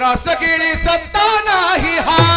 त्रास केली सत्ता नाही हा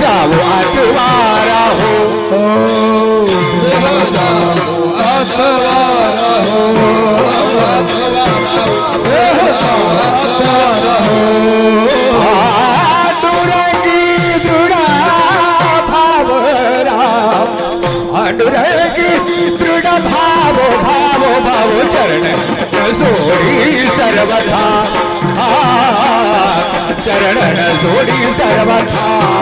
जावो आठवारा हो डुरगी दुडा भावरा डुरगी दृढ भाव भाव भाव चरण सोडी सर्वथा। चरण सोडी सर्वथा।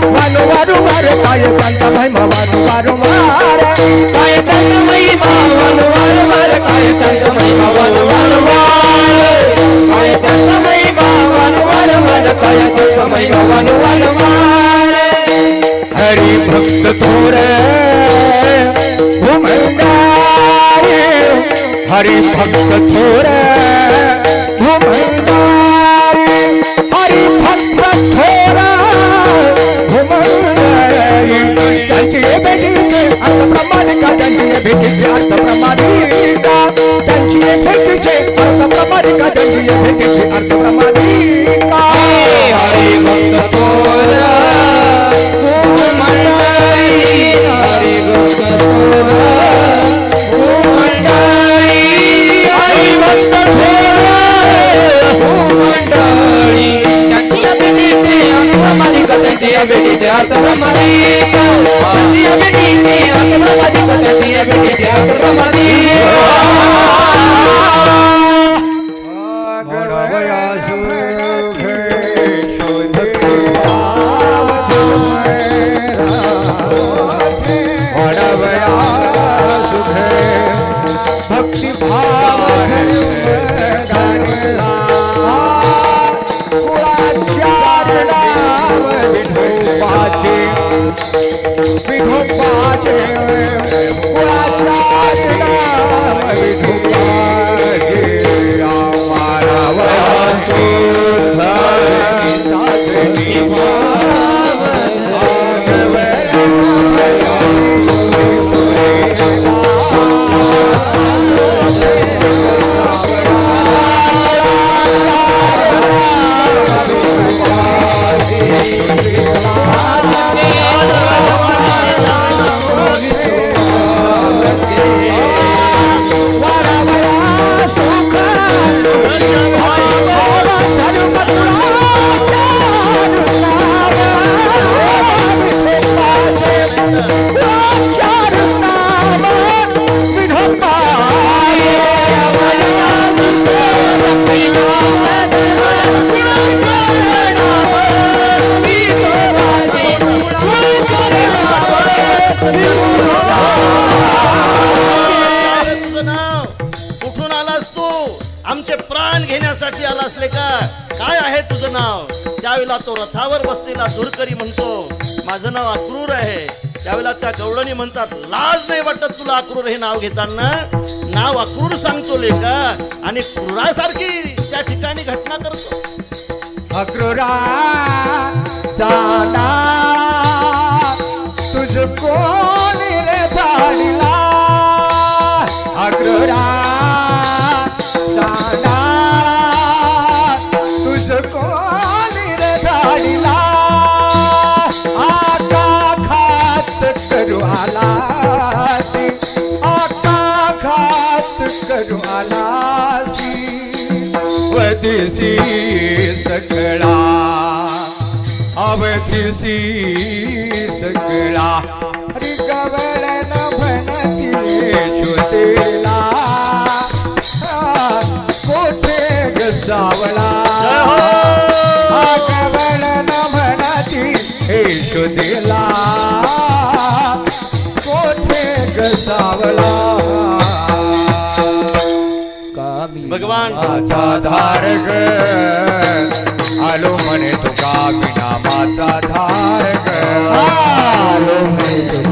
వారు వారు కాయ కంటమై వారు వారు వార కాయ కంటమై వారు వారు వార కాయ కంటమై వారు వారు వార కాయ కంటమై వారు వారు వార కాయ కంటమై వారు వారు వార హరి భక్త తోరే భూమందారే హరి భక్త తోరే प्रमाणिका त्यांची भेटीचे अर्थ प्रमाणिका त्यांची भेटीचे अर्थ प्रमाणिका त्यांची भेटीचे अर्थ प्रमाणिका अर्थप्रमाणिक त्यांची या भेटीचे अर्थप्रमाणिक त्यांची या भेटीचे अर्थप्रमाणिक त्यांची या भेटीचे अर्थप्रमाणिक आमचे प्राण घेण्यासाठी आलास का? काय आहे तुझं नाव? त्यावेळेला तो रथावर बसलेला दुरकरी म्हणतो माझं नाव अक्रूर आहे. त्यावेळेला त्या गवळणी म्हणतात लाज नाही वाटत तुला अक्रूर हे नाव घेताना? नाव अक्रूर सांगतो लेका आणि क्रूरासारखी त्या ठिकाणी घटना करतो. अक्रूरा जाना तुझ શી સકળા અવથી શી સકળા भगवान। माझा धारक आलो म्हणे तुका विना माझा धारक आलो म्हणे